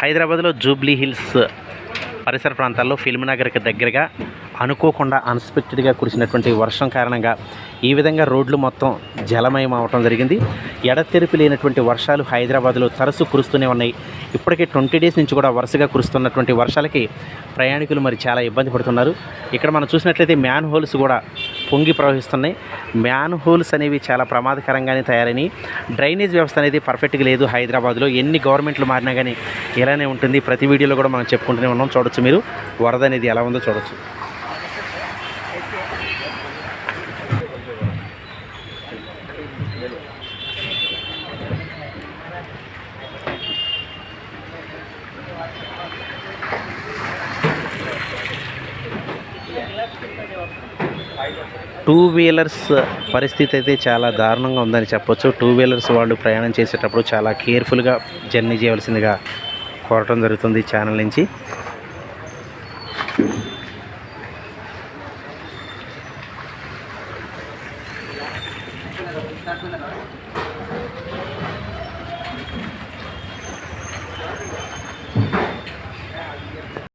హైదరాబాద్లో Jubilee hills పరిసర ప్రాంతాల్లో ఫిల్మ్ నగర్కి దగ్గరగా అనుకోకుండా అన్స్పెక్టెడ్గా కురిసినటువంటి వర్షం కారణంగా ఈ విధంగా రోడ్లు మొత్తం జలమయం అవటం జరిగింది. ఎడతెరిపి లేనటువంటి వర్షాలు హైదరాబాద్లో తరచు కురుస్తూనే ఉన్నాయి. ఇప్పటికే ట్వంటీ డేస్ నుంచి కూడా వరుసగా కురుస్తున్నటువంటి వర్షాలకి ప్రయాణికులు మరి చాలా ఇబ్బంది పడుతున్నారు. ఇక్కడ మనం చూసినట్లయితే మ్యాన్ హోల్స్ కూడా పొంగి ప్రవహిస్తున్నాయి. మ్యాన్ హోల్స్ అనేవి చాలా ప్రమాదకరంగానే తయారని డ్రైనేజ్ వ్యవస్థ అనేది పర్ఫెక్ట్గా లేదు హైదరాబాద్లో. ఎన్ని గవర్నమెంట్లు మారినా కానీ ఇలానే ఉంటుంది. ప్రతి వీడియోలో కూడా మనం చెప్పుకుంటూనే ఉన్నాం. చూడొచ్చు మీరు. వరద అనేది ఎలా ఉందో చూడొచ్చు. టూ వీలర్స్ పరిస్థితి అయితే చాలా దారుణంగా ఉందని చెప్పొచ్చు. టూ వీలర్స్ వాళ్ళు ప్రయాణం చేసేటప్పుడు చాలా కేర్ఫుల్గా జర్నీ చేయవలసిందిగా కోరటం జరుగుతుంది ఛానల్ నుంచి.